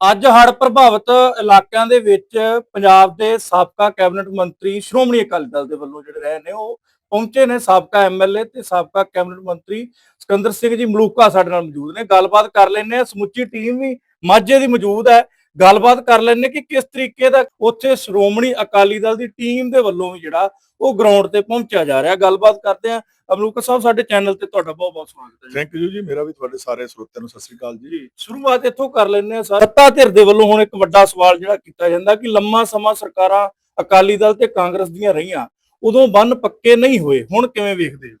ਅੱਜ ਹੜ੍ਹ ਪ੍ਰਭਾਵਿਤ ਇਲਾਕਿਆਂ ਦੇ ਵਿੱਚ ਪੰਜਾਬ ਦੇ ਸਾਬਕਾ ਕੈਬਨਿਟ ਮੰਤਰੀ ਸ਼੍ਰੋਮਣੀ ਅਕਾਲੀ ਦਲ ਦੇ ਵੱਲੋਂ ਜਿਹੜੇ ਰਹੇ ਨੇ, ਉਹ ਪਹੁੰਚੇ ਨੇ ਸਾਬਕਾ ਐਮਐਲਏ ਤੇ ਸਾਬਕਾ ਕੈਬਨਿਟ ਮੰਤਰੀ ਸਿਕੰਦਰ ਸਿੰਘ ਜੀ ਮਲੂਕਾ ਸਾਡੇ ਨਾਲ ਮੌਜੂਦ ਨੇ। ਗੱਲਬਾਤ ਕਰ ਲੈਣੇ ਆ ਸਮੁੱਚੀ ਟੀਮ ਵੀ ਮਾਝੇ ਦੀ ਮੌਜੂਦ ਹੈ। ਗੱਲਬਾਤ ਕਰ ਲੈਣੇ ਕਿ ਕਿਸ ਤਰੀਕੇ ਦਾ ਉੱਥੇ ਸ਼੍ਰੋਮਣੀ ਅਕਾਲੀ ਦਲ ਦੀ ਟੀਮ ਦੇ ਵੱਲੋਂ ਵੀ ਜਿਹੜਾ ਉਹ ਗਰਾਊਂਡ ਤੇ ਪਹੁੰਚਿਆ ਜਾ ਰਿਹਾ। ਗੱਲਬਾਤ ਕਰਦੇ ਆ ਮਲੂਕਾ ਸਾਹਿਬ ਸਾਡੇ ਚੈਨਲ ਤੇ ਤੁਹਾਡਾ ਬਹੁਤ ਬਹੁਤ ਸਵਾਗਤ ਹੈ ਜੀ। ਥੈਂਕ ਯੂ ਜੀ ਮੇਰਾ ਵੀ ਤੁਹਾਡੇ ਸਾਰੇ ਸਰੋਤਿਆਂ ਨੂੰ ਸਤਿ ਸ੍ਰੀ ਅਕਾਲ ਜੀ। ਸ਼ੁਰੂਆਤ ਇੱਥੋਂ ਕਰ ਲੈਂਦੇ ਆ ਸਰ। ਸੱਤਾ ਧਿਰ ਦੇ ਵੱਲੋਂ ਹੁਣ ਇੱਕ ਵੱਡਾ ਸਵਾਲ ਜਿਹੜਾ ਕੀਤਾ ਜਾਂਦਾ ਕਿ ਲੰਮਾ ਸਮਾਂ ਸਰਕਾਰਾਂ ਅਕਾਲੀ ਦਲ ਤੇ ਕਾਂਗਰਸ ਦੀਆਂ ਰਹੀਆਂ ਉਦੋਂ ਬੰਨ ਪੱਕੇ ਨਹੀਂ ਹੋਏ ਹੁਣ ਕਿਵੇਂ ਵੇਖਦੇ ਹੋ?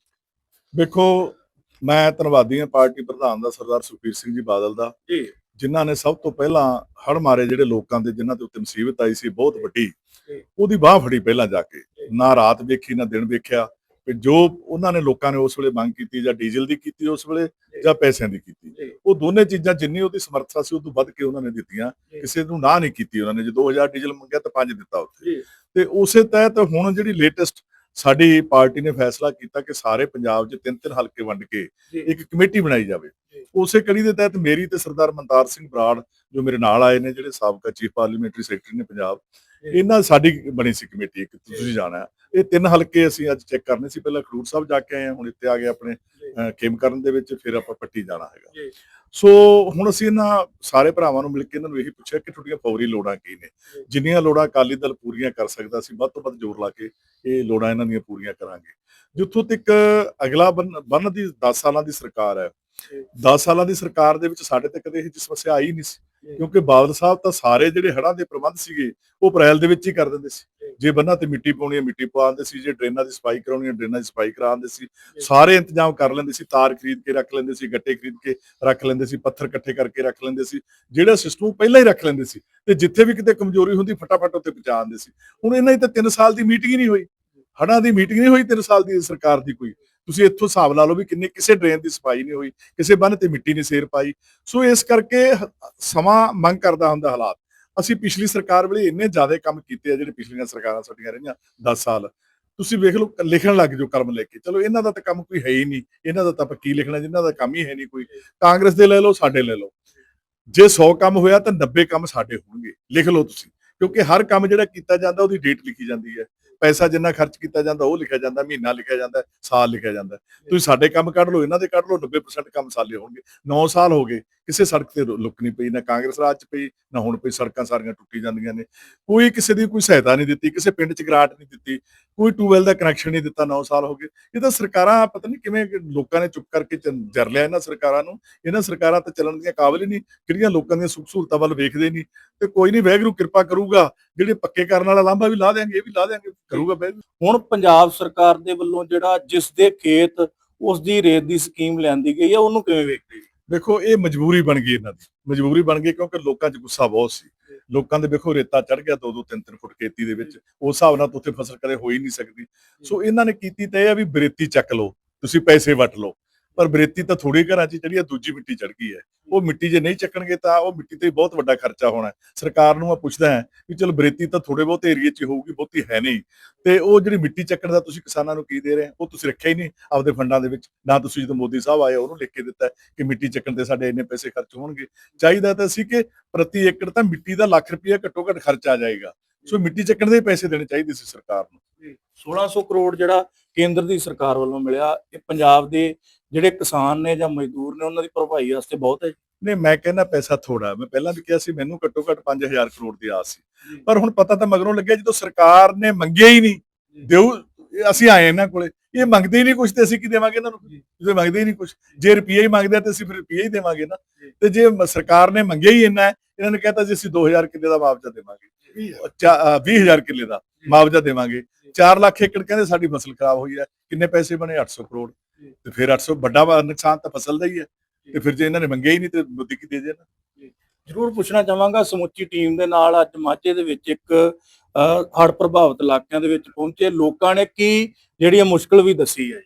ਵੇਖੋ ਮੈਂ ਧੰਨਵਾਦੀ ਹਾਂ ਪਾਰਟੀ ਪ੍ਰਧਾਨ ਦਾ ਸਰਦਾਰ ਸੁਖਬੀਰ ਸਿੰਘ ਜੀ ਬਾਦਲ ਦਾ। ਜੀ। ਜਿਨ੍ਹਾਂ ਨੇ ਸਭ ਤੋਂ ਪਹਿਲਾਂ ਹੜ ਮਾਰੇ ਜਿਹੜੇ ਲੋਕਾਂ ਦੇ ਜਿਨ੍ਹਾਂ ਦੇ ਉੱਤੇ ਮੁਸੀਬਤ ਆਈ ਸੀ ਬਹੁਤ ਵੱਡੀ। ਉਹਦੀ ਬਾਹ ਫੜੀ ਪਹਿਲਾਂ ਜਾ ਕੇ ਨਾ ਰਾਤ ਵੇਖੀ ਨਾ ਦਿਨ ਵੇਖਿਆ ਕਿ ਜੋ ਉਹਨਾਂ ਨੇ ਲੋਕਾਂ ਨੇ ਉਸ ਵੇਲੇ ਮੰਗ ਕੀਤੀ ਜਾਂ ਡੀਜ਼ਲ ਦੀ ਕੀਤੀ ਉਸ ਵੇਲੇ ਜਾਂ ਪੈਸਿਆਂ ਦੀ ਕੀਤੀ। ਉਹ ਦੋਨੇ ਚੀਜ਼ਾਂ ਜਿੰਨੀ ਉਹਦੀ ਸਮਰੱਥਾ ਸੀ ਉਹ ਤੋਂ ਵੱਧ ਕੇ ਉਹਨਾਂ ਨੇ ਦਿੱਤੀਆਂ। ਕਿਸੇ ਨੂੰ ਨਾ ਨਹੀਂ ਕੀਤੀ ਉਹਨਾਂ ਨੇ ਜੇ 2000 ਡੀਜ਼ਲ ਮੰਗਿਆ ਤਾਂ 5 ਦਿੱਤਾ ਉੱਥੇ। ਤੇ ਉਸੇ ਤਹਿਤ ਹੁਣ ਜਿਹੜੀ ਲੇਟੈਸਟ ਸਾਡੀ ਪਾਰਟੀ ਨੇ ਫੈਸਲਾ ਕੀਤਾ ਕਿ ਸਾਰੇ ਪੰਜਾਬ 'ਚ ਤਿੰਨ ਤਿੰਨ ਹਲਕੇ ਵੰਡ ਕੇ ਇੱਕ ਕਮੇਟੀ ਬਣਾਈ ਜਾਵੇ। ਉਸੇ ਕੜੀ ਦੇ ਤਹਿਤ ਮੇਰੀ ਤੇ ਸਰਦਾਰ ਮਨਤਾਰ ਸਿੰਘ ਬਰਾੜ ਜੋ ਮੇਰੇ ਨਾਲ ਆਏ ਨੇ ਜਿਹੜੇ ਸਾਬਕਾ ਚੀਫ ਪਾਰਲੀਮੈਂਟਰੀ ਸੈਕਟਰੀ ਨੇ ਪੰਜਾਬ। ਇਹਨਾਂ ਸਾਡੀ ਬਣੀ ਸੀ ਕਮੇਟੀ ਇੱਕ ਤੁਸੀਂ ਜਾਣਾ। ਇਹ ਤਿੰਨ ਹਲਕੇ ਅਸੀਂ ਅੱਜ ਚੈੱਕ ਕਰਨੇ ਸੀ ਪਹਿਲਾਂ ਖਡੂਰ ਸਾਹਿਬ ਜਾ ਕੇ ਆਏ ਹਾਂ ਹੁਣ ਇੱਥੇ ਆ ਗਏ ਆਪਣੇ ਖੇਮਕਰਨ ਦੇ ਵਿੱਚ ਫਿਰ ਆਪਾਂ ਪੱਟੀ ਜਾਣਾ ਹੈਗਾ। ਸੋ ਹੁਣ ਅਸੀਂ ਇਹਨਾਂ ਸਾਰੇ ਭਰਾਵਾਂ ਨੂੰ ਮਿਲ ਕੇ ਇਹਨਾਂ ਨੂੰ ਇਹੀ ਪੁੱਛਿਆ ਕਿ ਤੁਹਾਡੀਆਂ ਫੌਰੀ ਲੋੜਾਂ ਕੀ ਨੇ। ਜਿੰਨੀਆਂ ਲੋੜਾਂ ਅਕਾਲੀ ਦਲ ਪੂਰੀਆਂ ਕਰ ਸਕਦਾ ਸੀ ਵੱਧ ਤੋਂ ਵੱਧ ਜ਼ੋਰ ਲਾ ਕੇ ਇਹ ਲੋੜਾਂ ਇਹਨਾਂ ਦੀਆਂ ਪੂਰੀਆਂ ਕਰਾਂਗੇ ਜਿੱਥੋਂ ਤੱਕ ਅਗਲਾ ਬੰਨ ਦੀ 10 ਸਾਲਾਂ ਦੀ ਸਰਕਾਰ ਹੈ ਜੀ। 10 ਸਾਲਾਂ ਦੀ ਸਰਕਾਰ ਦੇ ਵਿੱਚ ਸਾਡੇ ਤੇ ਕਦੇ ਇਹ ਸਮੱਸਿਆ ਆਈ ਨਹੀਂ ਸੀ। ਕਿਉਂਕਿ ਬਾਦਲ ਸਾਹਿਬ ਤਾਂ ਸਾਰੇ ਜਿਹੜੇ ਹੜ੍ਹਾਂ ਦੇ ਪ੍ਰਬੰਧ ਸੀਗੇ ਉਹ ਅਪ੍ਰੈਲ ਦੇ ਵਿੱਚ ਹੀ ਕਰ ਦਿੰਦੇ ਸੀ ਜੀ। ਬੰਨਾਂ ਤੇ ਮਿੱਟੀ ਪਾਉਣੀ ਹੈ ਮਿੱਟੀ ਪਵਾ ਦਿੰਦੇ ਸੀ ਜੇ ਡਰੇਨਾਂ ਦੀ ਸਫ਼ਾਈ ਕਰਾਉਣੀ ਹੈ ਡਰੇਨਾਂ ਦੀ ਸਫ਼ਾਈ ਕਰਾ ਦਿੰਦੇ ਸੀ। ਸਾਰੇ ਇੰਤਜ਼ਾਮ ਕਰ ਲੈਂਦੇ ਸੀ ਤਾਰ ਖਰੀਦ ਕੇ ਰੱਖ ਲੈਂਦੇ ਸੀ ਗੱਟੇ ਖਰੀਦ ਕੇ ਰੱਖ ਲੈਂਦੇ ਸੀ ਪੱਥਰ ਇਕੱਠੇ ਕਰਕੇ ਰੱਖ ਲੈਂਦੇ ਸੀ। ਜਿਹੜਾ ਸਿਸਟਮ ਪਹਿਲਾਂ ਹੀ ਰੱਖ ਲੈਂਦੇ ਸੀ ਤੇ ਜਿੱਥੇ ਵੀ ਕਿਤੇ ਕਮਜ਼ੋਰੀ ਹੁੰਦੀ ਫਟਾਫਟ ਉੱਤੇ ਪਹੁੰਚਾ ਦਿੰਦੇ ਸੀ। ਹੁਣ ਇਹਨਾਂ ਦੀ ਤਾਂ 3 ਸਾਲ ਦੀ ਮੀਟਿੰਗ ਹੀ ਨਹੀਂ ਹੋਈ। ਹੜ੍ਹਾਂ ਦੀ ਮੀਟਿੰਗ ਨਹੀਂ ਹੋਈ 3 ਸਾਲ ਦੀ ਸਰਕਾਰ ਦੀ ਕੋਈ। ਤੁਸੀਂ ਇੱਥੋਂ ਹਿਸਾਬ ਲਾ ਲਓ ਵੀ ਕਿੰਨੇ ਕਿਸੇ ਡਰੇਨ ਦੀ ਸਫ਼ਾਈ ਨਹੀਂ ਹੋਈ ਕਿਸੇ ਬੰਨ ਤੇ ਮਿੱਟੀ ਨਹੀਂ ਸੇਰ ਪਾਈ। ਸੋ ਇਸ ਕਰਕੇ ਸਮਾਂ ਮੰਗ ਕਰਦਾ ਹੁੰਦਾ ਹਾਲਾਤ। ਅਸੀਂ ਪਿਛਲੀ ਸਰਕਾਰ ਵੇਲੇ ਇੰਨੇ ਜ਼ਿਆਦਾ ਕੰਮ ਕੀਤੇ ਆ ਜਿਹੜੇ ਪਿਛਲੀਆਂ ਸਰਕਾਰਾਂ ਸਾਡੀਆਂ ਰਹੀਆਂ 10 ਸਾਲ। ਤੁਸੀਂ ਵੇਖ ਲਓ ਲਿਖਣ ਲੱਗ ਜਾਓ ਕਰਮ ਲੈ ਕੇ। ਚਲੋ, ਇਹਨਾਂ ਦਾ ਤਾਂ ਕੰਮ ਕੋਈ ਹੈ ਹੀ ਨਹੀਂ। ਇਹਨਾਂ ਦਾ ਤਾਂ ਆਪਾਂ ਕੀ ਲਿਖਣਾ, ਜਿਨ੍ਹਾਂ ਦਾ ਕੰਮ ਹੀ ਹੈ ਨਹੀਂ ਕੋਈ। ਕਾਂਗਰਸ ਦੇ ਲੈ ਲਓ, ਸਾਡੇ ਲੈ ਲਓ। ਜੇ 100 ਕੰਮ ਹੋਇਆ ਤਾਂ 90 ਕੰਮ ਸਾਡੇ ਹੋਣਗੇ। ਲਿਖ ਲਓ ਤੁਸੀਂ। ਕਿਉਂਕਿ ਹਰ ਕੰਮ ਜਿਹੜਾ ਕੀਤਾ ਜਾਂਦਾ, ਉਹਦੀ ਡੇਟ ਲਿਖੀ ਜਾਂਦੀ ਹੈ। ਪੈਸਾ ਜਿੰਨਾ ਖਰਚ ਕੀਤਾ ਜਾਂਦਾ, ਉਹ ਲਿਖਿਆ ਜਾਂਦਾ, ਮਹੀਨਾ ਲਿਖਿਆ ਜਾਂਦਾ, ਸਾਲ ਲਿਖਿਆ ਜਾਂਦਾ। ਤੁਸੀਂ ਸਾਡੇ ਕੰਮ ਕੱਢ ਲਓ, ਇਹਨਾਂ ਦੇ ਕੱਢ ਲਓ 90% ਕੰਮ ਸਾਲੇ ਹੋਣਗੇ। 9 ਸਾਲ ਹੋ ਗਏ, ਕਿਸੇ ਸੜਕ ਤੇ ਲੁੱਕ ਨਹੀਂ ਪਈ, ਨਾ ਕਾਂਗਰਸ ਰਾਜ ਚ ਪਈ, ਨਾ ਹੁਣ ਪਈ, ਸੜਕਾਂ ਸਾਰੀਆਂ ਟੁੱਟੀ ਜਾਂਦੀਆਂ ਨੇ। ਕੋਈ ਕਿਸੇ ਦੀ ਕੋਈ ਸਹਾਇਤਾ ਨਹੀਂ ਦਿੱਤੀ, ਕਿਸੇ ਪਿੰਡ ਚ ਗ੍ਰਾਂਟ ਨਹੀਂ ਦਿੱਤੀ। ਕੋਈ ਟੂਵੈਲ ਦਾ ਕਨੈਕਸ਼ਨ ਨਹੀਂ ਦਿੱਤਾ 9 ਸਾਲ ਹੋ ਗਏ। ਇਹ ਤਾਂ ਸਰਕਾਰਾਂ, ਪਤਾ ਨਹੀਂ ਕਿਵੇਂ ਲੋਕਾਂ ਨੇ ਚੁੱਪ ਕਰਕੇ ਜਰ ਲਿਆ ਇਹਨਾਂ ਸਰਕਾਰਾਂ ਨੂੰ। ਇਹਨਾਂ ਸਰਕਾਰਾਂ ਤਾਂ ਚੱਲਣ ਦੀਆਂ ਕਾਬਿਲ ਹੀ ਨਹੀਂ, ਜਿਹੜੀਆਂ ਲੋਕਾਂ ਦੀਆਂ ਸੁੱਖ ਸਹੂਲਤਾਂ ਵੱਲ ਵੇਖਦੇ ਨਹੀਂ। ਤੇ ਕੋਈ ਨਹੀਂ ਵੈਗਰੂ ਕਿਰਪਾ ਕਰੂਗਾ, ਜਿਹੜੇ ਪੱਕੇ ਕਰਨ ਵਾਲਾ ਲਾਂਭਾ ਵੀ ਲਾ ਦੇਾਂਗੇ ਇਹ ਵੀ ਲਾ ਦੇਾਂਗੇ ਕਰੂਗਾ ਵੈਗਰੂ ਹੁਣ ਪੰਜਾਬ ਸਰਕਾਰ ਦੇ ਵੱਲੋਂ ਜਿਹੜਾ ਜਿਸ ਦੇ ਖੇਤ ਉਸ ਦੀ ਰੇਤ ਦੀ ਸਕੀਮ ਲਿਆਂਦੀ ਗਈ ਹੈ ਉਹਨੂੰ ਕਿਵੇਂ ਵੇਖਦੇ ਵੇਖੋ ਇਹ ਮਜਬੂਰੀ ਬਣ ਗਈ ਇਹਨਾਂ ਦੀ। ਮਜਬੂਰੀ ਬਣ ਗਈ ਕਿਉਂਕਿ ਲੋਕਾਂ 'ਚ ਗੁੱਸਾ ਬਹੁਤ ਸੀ। ਲੋਕਾਂ ਦੇ ਵੇਖੋ ਰੇਤਾ ਚੜ ਗਿਆ 2-2 3-3 ਫੁੱਟ ਖੇਤੀ ਦੇ ਵਿੱਚ। ਉਸ ਹਿਸਾਬ ਨਾਲ ਉੱਥੇ ਫਸਲ ਕਦੇ ਹੋ ਹੀ ਨਹੀਂ ਸਕਦੀ। ਸੋ ਇਹਨਾਂ ਨੇ ਕੀਤੀ ਤਾਂ ਇਹ ਆ ਵੀ ਬਰੇਤੀ ਚੱਕ ਲਓ। ਤੁਸੀਂ ਪੈਸੇ ਵਟ ਲਓ। ਪਰ ਬਰੇਤੀ ਤਾਂ ਥੋੜੀ ਘਰਾਂ 'ਚ ਜਿਹੜੀ ਆ, ਦੂਜੀ ਮਿੱਟੀ ਚੜ ਗਈ ਹੈ। ਉਹ ਮਿੱਟੀ ਜੇ ਨਹੀਂ ਚੱਕਣਗੇ ਤਾਂ ਉਹ ਮਿੱਟੀ ਤੇ ਬਹੁਤ ਵੱਡਾ ਖਰਚਾ ਹੋਣਾ ਹੈ। ਸਰਕਾਰ ਨੂੰ ਮੈਂ ਪੁੱਛਦਾ ਹਾਂ ਵੀ ਚਲ ਬਰੇਤੀ ਤਾਂ ਥੋੜੇ ਬਹੁਤ ਏਰੀਏ 'ਚ ਹੋਊਗੀ, ਬਹੁਤੀ ਹੈ ਨਹੀਂ। ਤੇ ਉਹ ਜਿਹੜੀ ਮਿੱਟੀ ਚੱਕਣ ਦਾ ਤੁਸੀਂ ਕਿਸਾਨਾਂ ਨੂੰ ਕੀ ਦੇ ਰਹੇ ਉਹ ਤੁਸੀਂ ਰੱਖਿਆ ਹੀ ਨਹੀਂ ਆਪਦੇ ਫੰਡਾਂ ਦੇ ਵਿੱਚ। ਨਾ ਤੁਸੀਂ ਜਦੋਂ ਮੋਦੀ ਸਾਹਿਬ ਆਏ, ਉਹਨੂੰ ਲਿਖ ਕੇ ਦਿੱਤਾ ਕਿ ਮਿੱਟੀ ਚੱਕਣ ਤੇ ਸਾਡੇ ਇੰਨੇ ਪੈਸੇ ਖਰਚ ਹੋਣਗੇ। ਚਾਹੀਦਾ ਤਾਂ ਸੀ ਕਿ ਪ੍ਰਤੀ ਏਕੜ ਤਾਂ ਮਿੱਟੀ ਦਾ ਲੱਖ ਰੁਪਇਆ ਘੱਟੋ ਘੱਟ ਖਰਚਾ ਆ ਜਾਏਗਾ। ਸੋ ਮਿੱਟੀ ਚੱਕਣ ਦੇ ਪੈਸੇ ਦੇਣੇ ਚਾਹੀਦੇ ਸੀ ਸਰਕਾਰ ਨੂੰ। 1600 ਕਰੋੜ ਜਿਹੜਾ ਕੇਂਦਰ ਦੀ ਸਰਕਾਰ ਵੱਲੋਂ ਮਿਲਿਆ, ਇਹ ਪੰਜਾਬ ਦੇ ਜਿਹੜੇ ਕਿਸਾਨ ਨੇ ਜਾਂ ਮਜ਼ਦੂਰ ਨੇ ਉਹਨਾਂ ਦੀ ਭਰਪਾਈ ਵਾਸਤੇ ਬਹੁਤ ਹੈ ਨਹੀਂ ਮੈਂ ਕਹਿੰਦਾ ਪੈਸਾ ਥੋੜਾ ਮੈਂ ਪਹਿਲਾਂ ਵੀ ਕਿਹਾ ਸੀ ਮੈਨੂੰ ਘੱਟੋ ਘੱਟ 5000 ਕਰੋੜ ਦੀ ਆਸ ਸੀ। ਪਰ ਹੁਣ ਪਤਾ ਤਾਂ ਮਗਰੋਂ ਲੱਗਿਆ ਜਦੋਂ ਸਰਕਾਰ ਨੇ ਮੰਗਿਆ ਹੀ ਨਹੀਂ ਇਹ ਅਸੀਂ ਆਏ ਇਹਨਾਂ ਕੋਲੇ। ਇਹ ਮੰਗਦੇ ਹੀ ਨਹੀਂ ਕੁਝ ਤੇ ਅਸੀਂ ਕੀ ਦੇਵਾਂਗੇ ਇਹਨਾਂ ਨੂੰ? ਜਦੋਂ ਮੰਗਦੇ ਹੀ ਨਹੀਂ ਕੁਝ ਜੇ ਰੁਪਈਆ ਹੀ ਮੰਗਦੇ ਆ ਤੇ ਅਸੀਂ ਫਿਰ ਰੁਪਈਆ ਹੀ ਦੇਵਾਂਗੇ ਨਾ। ਤੇ ਜੇ ਸਰਕਾਰ ਨੇ ਮੰਗਿਆ ਹੀ ਇੰਨਾ ਇਹਨਾਂ ਨੇ ਕਹਿਤਾ ਜੀ ਅਸੀਂ 2000 ਕਿੱਲੇ ਦਾ ਮੁਆਵਜ਼ਾ ਦੇਵਾਂਗੇ। 20000 ਕਿੱਲੇ ਦਾ ਮੁਆਵਜ਼ਾ ਦੇਵਾਂਗੇ। 4 ਲੱਖ ਏਕੜ ਕਹਿੰਦੇ ਸਾਡੀ ਫਸਲ ਖਰਾਬ ਹੋਈ ਹੈ। ਕਿੰਨੇ ਪੈਸੇ ਬਣੇ? 800 ਕਰੋੜ। ਤੇ ਫਿਰ 800 ਵੱਡਾ ਨੁਕਸਾਨ ਤਾਂ ਫਸਲ ਦਾ ਹੀ ਹੈ। ਤੇ ਫਿਰ ਜੇ ਇਹਨਾਂ ਨੇ ਮੰਗਿਆ ਹੀ ਨਹੀਂ ਤੇ ਮੋਦੀ ਕੀ ਦੇ ਦੇਣਾ? ਜ਼ਰੂਰ ਪੁੱਛਣਾ ਚਾਹਾਂਗਾ ਸਮੁੱਚੀ ਟੀਮ ਦੇ ਨਾਲ ਅੱਜ ਮਾਝੇ ਦੇ ਵਿੱਚ ਇੱਕ ਹੜ੍ਹ ਪ੍ਰਭਾਵਿਤ ਇਲਾਕਿਆਂ ਦੇ ਵਿੱਚ ਪਹੁੰਚੇ। ਲੋਕਾਂ ਨੇ ਕੀ ਜਿਹੜੀ ਮੁਸ਼ਕਲ ਵੀ ਦੱਸੀ ਹੈ?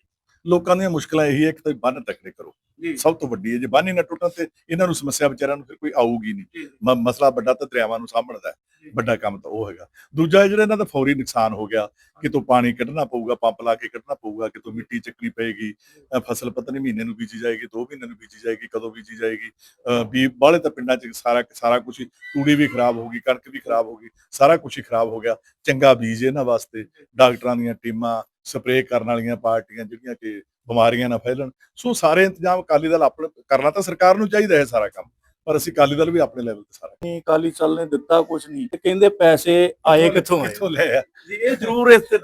ਲੋਕਾਂ ਦੀਆਂ ਮੁਸ਼ਕਲਾਂ ਇਹੀ ਹੈ ਕਿ ਤੁਸੀਂ ਬੰਨ ਤੱਕੜੇ ਕਰੋ। ਜੀ। ਸਭ ਤੋਂ ਵੱਡੀ ਹੈ ਜੇ ਬੰਨ ਹੀ ਨਾ ਟੁੱਟਣ ਤੇ ਇਹਨਾਂ ਨੂੰ ਸਮੱਸਿਆ ਵਿਚਾਰਿਆਂ ਨੂੰ ਫਿਰ ਕੋਈ ਆਊਗੀ ਨਹੀਂ। ਜੀ। ਮ- ਮਸਲਾ ਵੱਡਾ ਤਾਂ ਦਰਿਆਵਾਂ ਨੂੰ ਸਾਂਭਣ ਦਾ ਹੈ। ਵੱਡਾ ਕੰਮ ਤਾਂ ਉਹ ਹੈਗਾ। ਦੂਜਾ ਜਿਹੜਾ ਇਹਨਾਂ ਦਾ ਫੌਰੀ ਨੁਕਸਾਨ ਹੋ ਗਿਆ ਕਿਤੋਂ ਪਾਣੀ ਕੱਢਣਾ ਪਊਗਾ ਪੰਪ ਲਾ ਕੇ ਕੱਢਣਾ ਪਊਗਾ ਕਿਤੋਂ ਮਿੱਟੀ ਚੱਕਣੀ ਪਏਗੀ ਅ, ਫਸਲ ਪਤਾ ਨਹੀਂ ਮਹੀਨੇ ਨੂੰ ਬੀਜੀ ਜਾਏਗੀ ਦੋ ਮਹੀਨੇ ਨੂੰ ਬੀਜੀ ਜਾਏਗੀ ਕਦੋਂ ਬੀਜੀ ਜਾਏਗੀ ਅ, ਵੀ ਬਾਹਲੇ ਤਾਂ ਪਿੰਡਾਂ 'ਚ ਸਾਰਾ ਸਾਰਾ ਕੁਝ ਤੂੜੀ ਵੀ ਖਰਾਬ ਹੋ ਗਈ ਕਣਕ ਵੀ ਖਰਾਬ ਹੋ ਗਈ ਸਾਰਾ ਕੁਝ ਹੀ ਖਰਾਬ ਹੋ ਗਿਆ। ਚੰਗਾ ਬੀਜ ਇਹਨਾਂ ਵਾਸਤੇ ਡਾਕਟਰਾਂ ਦੀਆਂ ਟੀਮਾਂ ਸਪਰੇਅ ਕਰਨ ਵਾਲੀਆਂ ਪਾਰਟੀਆਂ ਜਿਹੜੀਆਂ ਕਿ ਬਿਮਾਰੀਆਂ ਨਾ ਫੈਲਣ। ਸੋ ਸਾਰੇ ਇੰਤਜ਼ਾਮ ਅਕਾਲੀ ਦਲ ਆਪਣੇ ਕਰਨਾ ਤਾਂ ਸਰਕਾਰ ਨੂੰ ਚਾਹੀਦਾ ਹੈ ਸਾਰਾ ਕੰਮ ਪਰ ਅਸੀਂ ਅਕਾਲੀ ਦਲ ਵੀ ਆਪਣੇ ਲੈਵਲ ਤੇ ਸਾਰਾ ਨਹੀਂ ਅਕਾਲੀ ਦਲ ਨੇ ਦਿੱਤਾ ਕੁਝ ਨਹੀਂ। ਤੇ ਕਹਿੰਦੇ ਪੈਸੇ ਆਏ ਕਿੱਥੋਂ ਆਏ? ਕਿੱਥੋਂ ਲੈ ਆ? ਜੀ ਇਹ ਜ਼ਰੂਰ ਇਸ ਤੇ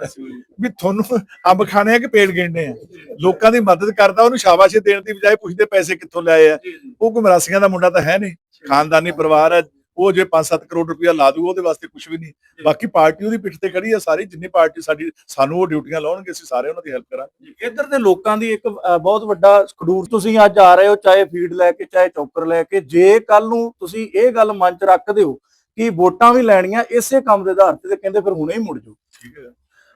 ਵੀ ਤੁਹਾਨੂੰ ਅੰਬ ਖਾਣੇ ਆ ਕਿ ਪੇੜ ਗਿਣਨੇ ਆ? ਲੋਕਾਂ ਦੀ ਮਦਦ ਕਰਦਾ ਉਹਨੂੰ ਸ਼ਾਬਾਸ਼ੀ ਦੇਣ ਦੀ ਬਜਾਏ ਪੁੱਛਦੇ ਪੈਸੇ ਕਿੱਥੋਂ ਲਿਆਏ ਆ? ਉਹ ਕੋਈ ਮਰਾਸੀਆਂ ਦਾ ਮੁੰਡਾ ਤਾਂ ਹੈ ਨਹੀਂ। ਖਾਨਦਾਨੀ ਪਰਿਵਾਰ ਹੈ ਉਹ ਜੇ 5-7 ਕਰੋੜ ਰੁਪਇਆ ਲਾ ਦੂ ਉਹਦੇ ਵਾਸਤੇ ਕੁਝ ਵੀ ਨਹੀਂ। ਬਾਕੀ ਪਾਰਟੀ ਉਹਦੀ ਪਿੱਠ ਤੇ ਖੜੀ ਆ ਸਾਰੀ ਜਿੰਨੀ ਪਾਰਟੀ ਸਾਡੀ ਸਾਨੂੰ ਉਹ ਡਿਊਟੀਆਂ ਲਾਉਣਗੇ ਅਸੀਂ ਸਾਰੇ ਉਹਨਾਂ ਦੀ ਹੈਲਪ ਕਰਾਂਗੇ। ਇੱਧਰ ਦੇ ਲੋਕਾਂ ਦੀ ਇੱਕ ਬਹੁਤ ਵੱਡਾ ਖਡੂਰ ਤੁਸੀਂ ਅੱਜ ਆ ਰਹੇ ਹੋ ਚਾਹੇ ਫੀਡ ਲੈ ਕੇ ਚਾਹੇ ਚੌਕਰ ਲੈ ਕੇ। ਜੇ ਕੱਲ ਨੂੰ ਤੁਸੀਂ ਇਹ ਗੱਲ ਮਨ ਚ ਰੱਖਦੇ ਹੋ ਕਿ ਵੋਟਾਂ ਵੀ ਲੈਣੀਆਂ ਇਸੇ ਕੰਮ ਦੇ ਆਧਾਰ ਤੇ ਕਹਿੰਦੇ ਫਿਰ ਹੁਣੇ ਹੀ ਮੁੜ ਜਾਓ। ਠੀਕ ਹੈ।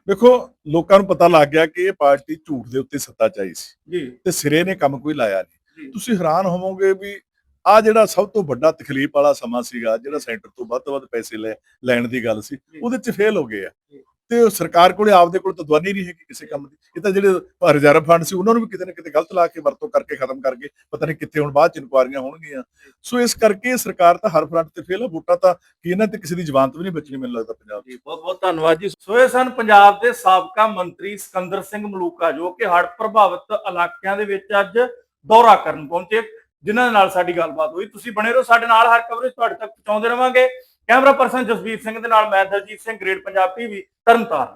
ਦੇਖੋ ਲੋਕਾਂ ਨੂੰ ਪਤਾ ਲੱਗ ਗਿਆ ਕਿ ਇਹ ਪਾਰਟੀ ਝੂਠ ਦੇ ਉੱਤੇ ਸੱਤਾ ਚਾਹੀ ਸੀ। ਜੀ। ਤੇ ਸਿਰੇ ਨੇ ਕੰਮ ਕੋਈ ਲਾਇਆ ਨਹੀਂ। ਤੁਸੀਂ ਹੈਰਾਨ ਹੋਵੋਗੇ ਵੀ ਆ ਜਿਹੜਾ ਸਭ ਤੋਂ ਵੱਡਾ ਤਕਲੀਫ ਵਾਲਾ ਸਮਾਂ ਸੀਗਾ ਜਿਹੜਾ ਸੈਂਟਰ ਤੋਂ ਵੱਧ ਤੋਂ ਵੱਧ ਪੈਸੇ ਲੈ ਲੈਣ ਦੀ ਗੱਲ ਸੀ। ਉਹਦੇ 'ਚ ਫੇਲ ਹੋ ਗਏ ਆ। ਤੇ ਉਹ ਸਰਕਾਰ ਕੋਲੇ ਆਪਦੇ ਕੋਲ ਤਾਂ ਦਵਾਨੀ ਨਹੀਂ ਹੈਗੀ ਕਿਸੇ ਕੰਮ ਦੀ। ਇਹ ਤਾਂ ਜਿਹੜੇ ਰਿਜ਼ਰਵ ਫੰਡ ਸੀ ਉਹਨਾਂ ਨੂੰ ਵੀ ਕਿਤੇ ਨਾ ਕਿਤੇ ਗਲਤ ਲਾ ਕੇ ਵਰਤੋਂ ਕਰਕੇ ਖਤਮ ਕਰਕੇ ਪਤਾ ਨਹੀਂ ਕਿੱਥੇ ਹੁਣ ਬਾਅਦ ਚ ਇਨਕੁਆਰੀਆਂ ਹੋਣਗੀਆਂ। ਸੋ ਇਸ ਕਰਕੇ ਸਰਕਾਰ ਤਾਂ ਹਰ ਫਰੰਟ ਤੇ ਫੇਲ ਆ ਵੋਟਾਂ ਤਾਂ ਕੀ ਇਹਨਾਂ ਤੇ ਕਿਸੇ ਦੀ ਜ਼ਮਾਨਤ ਵੀ ਨਹੀਂ ਬਚਣੀ ਮੈਨੂੰ ਲੱਗਦਾ ਪੰਜਾਬ ਜੀ ਬਹੁਤ ਬਹੁਤ ਧੰਨਵਾਦ ਜੀ। ਸੋ ਇਹ ਸਨ ਪੰਜਾਬ ਦੇ ਸਾਬਕਾ ਮੰਤਰੀ ਸਿਕੰਦਰ ਸਿੰਘ ਮਲੂਕਾ ਜੋ ਕਿ ਹੜ੍ਹ ਪ੍ਰਭਾਵਿਤ ਇਲਾਕਿਆਂ ਦੇ ਵਿੱਚ ਅੱਜ ਦੌਰਾ ਕਰਨ ਪਹੁੰਚੇ। ਜਿਨ੍ਹਾਂ ਦੇ ਨਾਲ ਸਾਡੀ ਗੱਲਬਾਤ ਹੋਈ। ਤੁਸੀਂ ਬਣੇ ਰਹੋ ਸਾਡੇ ਨਾਲ, ਹਰ ਕਵਰੇਜ ਤੁਹਾਡੇ ਤੱਕ ਪਹੁੰਚਾਉਂਦੇ ਰਵਾਂਗੇ। ਕੈਮਰਾ ਪਰਸਨ ਜਸਵੀਰ ਸਿੰਘ ਦੇ ਨਾਲ, ਮੈਂ ਦਲਜੀਤ ਸਿੰਘ, ਗ੍ਰੇਟ ਪੰਜਾਬ ਟੀਵੀ, ਤਰਨਤਾਰਨ।